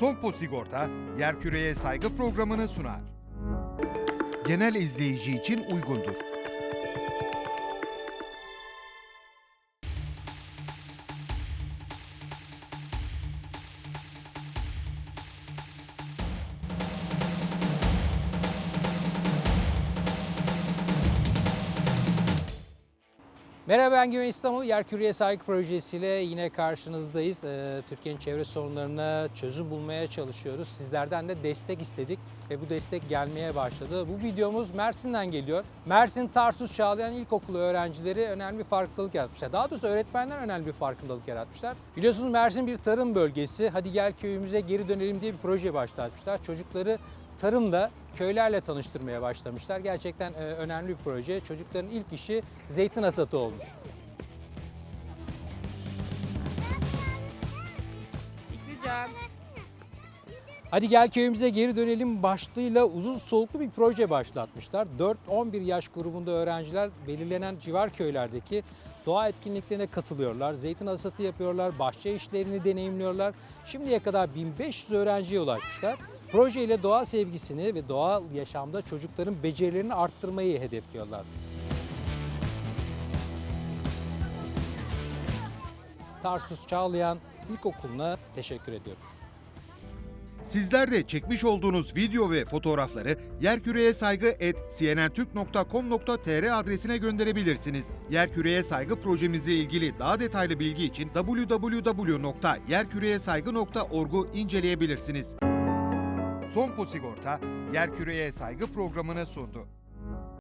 Sompo Sigorta, Yerküreye Saygı programını sunar. Genel izleyici için uygundur. Merhaba ben Güven İstanbul. Yerküreye Saygı Projesi ile yine karşınızdayız. Ee, Türkiye'nin çevre sorunlarına çözüm bulmaya çalışıyoruz. Sizlerden de destek istedik ve bu destek gelmeye başladı. Bu videomuz Mersin'den geliyor. Mersin Tarsus Çağlayan İlkokulu öğrencileri önemli bir farkındalık yaratmışlar. Daha doğrusu öğretmenler önemli bir farkındalık yaratmışlar. Biliyorsunuz Mersin bir tarım bölgesi. Hadi gel köyümüze geri dönelim diye bir proje başlatmışlar. Çocukları tarımla, köylerle tanıştırmaya başlamışlar. Gerçekten e, önemli bir proje. Çocukların ilk işi zeytin hasatı olmuş. Fikrican. Hadi gel köyümüze geri dönelim başlığıyla uzun soluklu bir proje başlatmışlar. 4-11 yaş grubunda öğrenciler belirlenen civar köylerdeki doğa etkinliklerine katılıyorlar. Zeytin hasatı yapıyorlar, bahçe işlerini deneyimliyorlar. Şimdiye kadar 1500 öğrenciye ulaşmışlar. Proje ile doğa sevgisini ve doğal yaşamda çocukların becerilerini arttırmayı hedefliyorlar. Tarsus Çağlayan İlkokulu'na teşekkür ediyoruz. Sizler de çekmiş olduğunuz video ve fotoğrafları yerküreye saygı cnntürk.com.tr adresine gönderebilirsiniz. Yerküreye saygı projemizle ilgili daha detaylı bilgi için www.yerküreyesaygı.org'u inceleyebilirsiniz. Sompo Sigorta, Yerküreye Saygı programını sundu.